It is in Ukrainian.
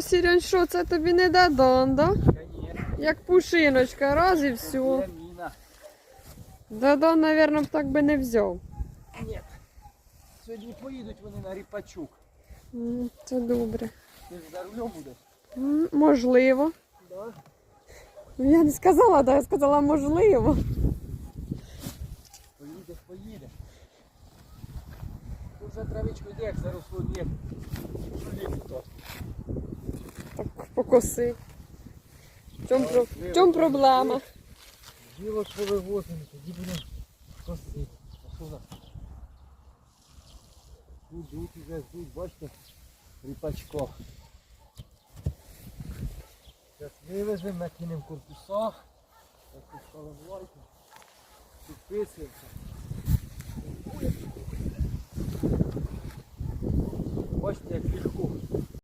Ого, Сірянь, що це тобі не дадон, да? Як пушиночка, раз і все. Є. Дадон, мабуть, так би не взяв. Ні. Сьогодні поїдуть вони на Ріпачук. Це добре. Ти ж за рулем будеш? М, Можливо. Да. Ну, Я не сказала, да, я сказала можливо. Поїдеш, поїдеш. Тут за травичку йде, як заросло ні. Блін, то. Покоси. В чому, про... в чому проблема? Діло, що вивозимо, тоді будемо косити. А що у нас? Ідуть уже, ждуть, бачите, ріпачко. Зараз вивеземо, накинемо в корпусах. Підписали лайки. Підписуємося. Бачите, як легко.